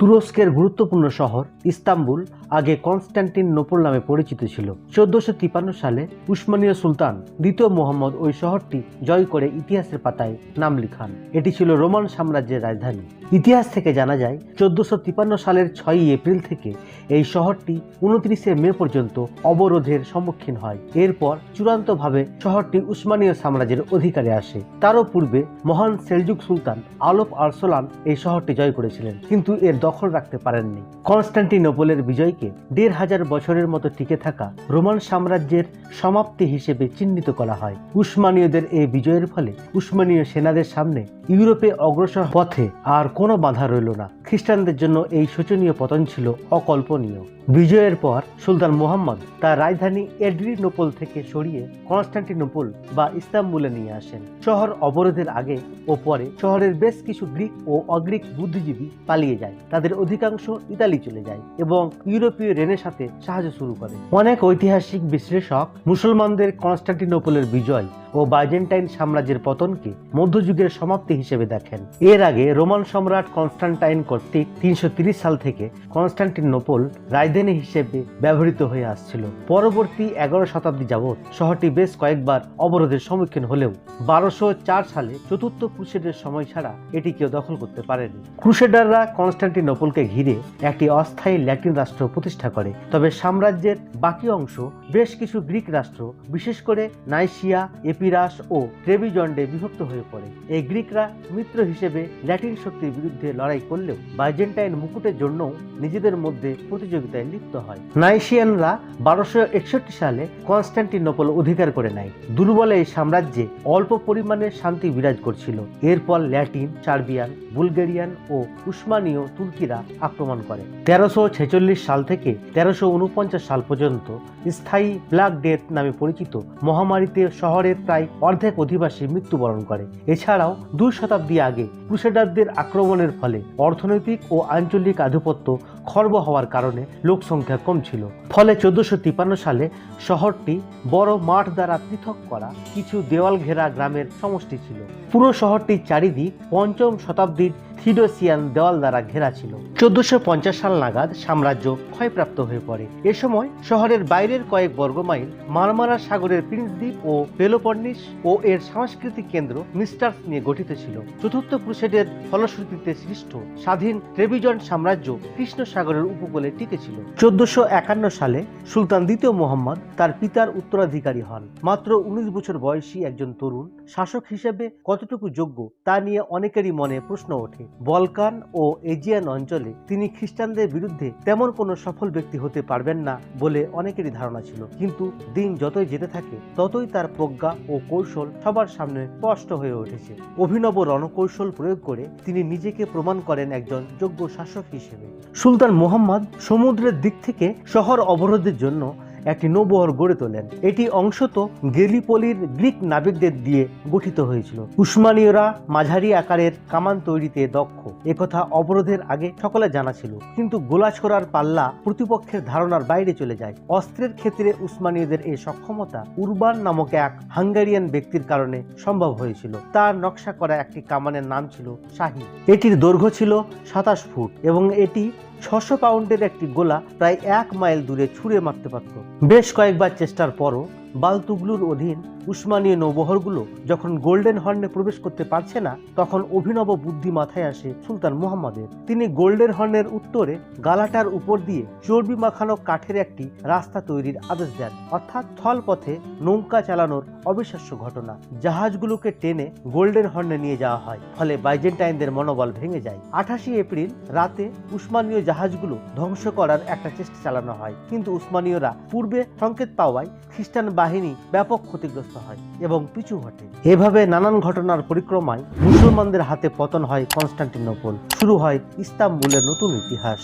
তুরস্কের গুরুত্বপূর্ণ শহর ইস্তাম্বুল আগে কনস্ট্যান্টিনোপল নামে পরিচিত ছিল। চোদ্দশো তিপান্ন সালে উসমানীয় সুলতান দ্বিতীয় মোহাম্মদ ওই শহরটি জয় করে ইতিহাসের পাতায় নাম লিখান। এটি ছিল রোমান সাম্রাজ্যের রাজধানী। ইতিহাস থেকে জানা যায়, চোদ্দশো তিপান্ন সালের ছয়ই এপ্রিল থেকে এই শহরটি উনত্রিশে মে পর্যন্ত অবরোধের সম্মুখীন হয়। এরপর চূড়ান্তভাবে শহরটি উসমানীয় সাম্রাজ্যের অধিকারে আসে। তারও পূর্বে মহান সেলজুক সুলতান আলোপ আরসোলান এই শহরটি জয় করেছিলেন। কিন্তু এর দখল রাখতে পারেননি। কনস্ট্যান্টিনোপলের বিজয়কে দেড় হাজার বছরের মতো টিকে থাকা রোমান সাম্রাজ্যের সমাপ্তি হিসেবে চিহ্নিত করা হয়। উসমানীয়দের এই বিজয়ের ফলে উসমানীয় সেনাদের সামনে ইউরোপে অগ্রসর পথে আর কোনো বাধা রইল না। খ্রিস্টানদের জন্য এই শোচনীয় পতন ছিল অকল্পনীয়। বিজয়ের পর সুলতান মোহাম্মদ তার রাজধানী এড্রিনোপল থেকে সরিয়ে কনস্ট্যান্টিনোপল বা ইস্তাম্বুলে নিয়ে আসেন। শহর অবরোধের আগে ও পরে শহরের বেশ কিছু গ্রিক ও অগ্রিক বুদ্ধিজীবী পালিয়ে যায়। তাদের অধিকাংশ ইতালি চলে যায় এবং ইউরোপীয় রেনের সাথে সাহায্য শুরু করে। অনেক ঐতিহাসিক বিশ্লেষক মুসলমানদের কনস্টান্টিনোপলের বিজয় ও বাইজেন্টাইন সাম্রাজ্যের পতনকে মধ্যযুগের সমাপ্তি হিসেবে দেখেন। এর আগে রোমান সম্রাট কনস্টান্টাইন কর্তৃক তিনশো সাল থেকে কনস্ট্যান্টিনোপল রাজধানী হিসেবে ব্যবহৃত হয়ে আসছিল। পরবর্তী এগারো শতাব্দী যাবৎ শহরটি বেশ কয়েকবার অবরোধের সম্মুখীন হলেও বারোশো সালে চতুর্থ ক্রুসেডের সময় ছাড়া এটি কেউ দখল করতে পারেনি। ক্রুসেডাররা কনস্ট্যান্টিনোপলকে ঘিরে একটি অস্থায়ী ল্যাটিন রাষ্ট্র প্রতিষ্ঠা করে। তবে সাম্রাজ্যের বাকি অংশ বেশ কিছু গ্রিক রাষ্ট্র, বিশেষ করে নাইসিয়া এপিরাস ও ট্রেবিজন্ডে বিভক্ত হয়ে পড়ে। এই গ্রিকরা মিত্র হিসেবে ল্যাটিন শক্তির বিরুদ্ধে লড়াই করলেও বাইজেন্টাইন মুকুটের জন্য নিজেদের মধ্যে প্রতিযোগিতায় লিপ্ত হয়। নাইসিয়ানরা বারোশো একষট্টি সালে কনস্ট্যান্টিনোপল অধিকার করে নেয়। দুর্বল এই সাম্রাজ্যে অল্প পরিমাণে শান্তি বিরাজ করছিল। এরপর ল্যাটিন, সার্বিয়ান, বুলগেরিয়ান ও উসমানীয় তুর্কিরা আক্রমণ করে। তেরোশো ছেচল্লিশ সাল থেকে তেরোশো উনপঞ্চাশ সাল পর্যন্ত স্থায়ী ব্ল্যাক ডেথ নামে পরিচিত মহামারীতে শহরের প্রায় অর্ধেক অধিবাসী মৃত্যুবরণ করে। এছাড়াও দুই শতাব্দী আগে ক্রুসেডারদের আক্রমণের ফলে অর্থনৈতিক ও আঞ্চলিক আধিপত্য খর্ব হওয়ার কারণে লোকসংখ্যা কম ছিল। ফলে চোদ্দশো তিপান্ন সালে শহরটি বড় মাঠ দ্বারা পৃথক করা কিছু দেওয়াল ঘেরা গ্রামের সমষ্টি ছিল। পুরো শহরটির চারিদিক পঞ্চম শতাব্দীর থিডোসিয়ান দেওয়াল দ্বারা ঘেরা ছিল। চোদ্দশো সাল নাগাদ সাম্রাজ্য ক্ষয়প্রাপ্ত হয়ে পড়ে। এ সময় শহরের বাইরের কয়েক বর্গমাইল মারমারা সাগরের প্রিন্স দ্বীপ ও পেলোপন্নিস ও এর সাংস্কৃতিক কেন্দ্র মিস্টার্স নিয়ে গঠিত ছিল। চতুর্থ ক্রুসেডের ফলশ্রুতিতে সৃষ্ট স্বাধীন ট্রেবিজন সাম্রাজ্য কৃষ্ণ সাগরের উপকূলে টিকেছিল চোদ্দশো একান্ন সালে সুলতান দ্বিতীয় মোহাম্মদ তার পিতার উত্তরাধিকারী হন। মাত্র উনিশ বছর বয়সী একজন তরুণ শাসক হিসেবে কতটুকু যোগ্য তা নিয়ে অনেকেরই মনে প্রশ্ন ওঠে। বলকান ও এজিয়ান অঞ্চলে তিনি খ্রিস্টানদের বিরুদ্ধে তেমন কোনো সফল ব্যক্তি হতে পারবেন না বলে অনেকেরই ধারণা ছিল। কিন্তু দিন যতই যেতে থাকে, ততই তার প্রজ্ঞা ও কৌশল সবার সামনে স্পষ্ট হয়ে উঠেছে। অভিনব রণকৌশল প্রয়োগ করে তিনি নিজেকে প্রমাণ করেন একজন যোগ্য শাসক হিসেবে। সুলতান মোহাম্মদ সমুদ্রের দিক থেকে শহর অবরোধের জন্য একটি নৌবহর গড়ে তোলেন। এটি অংশত গেলিপলির গ্রিক নাবিকদের দিয়ে গঠিত হয়েছিল। উসমানীয়রা মাঝারি আকারের কামান তৈরিতে দক্ষ। একথা অবরোধের আগে সকলে জানা ছিল। কিন্তু গোলাছড়ার পাল্লা প্রতিপক্ষের ধারণার বাইরে চলে যায়। অস্ত্রের ক্ষেত্রে উসমানীয়দের এই সক্ষমতা উরবান নামক এক হাঙ্গেরিয়ান ব্যক্তির কারণে সম্ভব হয়েছিল। তার নকশা করা একটি কামানের নাম ছিল শাহী। এটির দৈর্ঘ্য ছিল সাতাশ ফুট এবং এটি ছশো পাউন্ডের একটি গোলা প্রায় এক মাইল দূরে ছুঁড়ে মারতে পারত। বেশ কয়েকবার চেষ্টার পরও বালতুগলুর অধীন উসমানীয় নৌবহরগুলো যখন গোল্ডেন হর্নে প্রবেশ করতে পারছে না, তখন অভিনব বুদ্ধি মাথায় আসে সুলতান মুহাম্মদের। তিনি গোল্ডেন হর্নের উত্তরে গালাটার উপর দিয়ে চর্বি মাখানো কাঠের একটি রাস্তা তৈরির আদেশ দেন। অর্থাৎ স্থল পথে নৌকা চালানোর অবিশ্বাস্য ঘটনা। জাহাজগুলোকে টেনে গোল্ডেন হর্নে নিয়ে যাওয়া হয়, ফলে বাইজেন্টাইনদের মনোবল ভেঙে যায়। আঠাশি এপ্রিল রাতে উসমানীয় জাহাজগুলো ধ্বংস করার একটা চেষ্টা চালানো হয়। কিন্তু উসমানীয়রা পূর্বে সংকেত পাওয়ায় খ্রিস্টান বাহিনী ব্যাপক ক্ষতিগ্রস্ত হয় এবং পিছু হটে। এভাবে নানান ঘটনার পরিক্রমায় মুসলমানদের হাতে পতন হয় কনস্টান্টিনোপল। শুরু হয় ইস্তাম্বুলের নতুন ইতিহাস।